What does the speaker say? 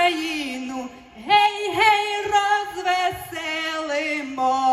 Україну, гей, гей, розвеселимо.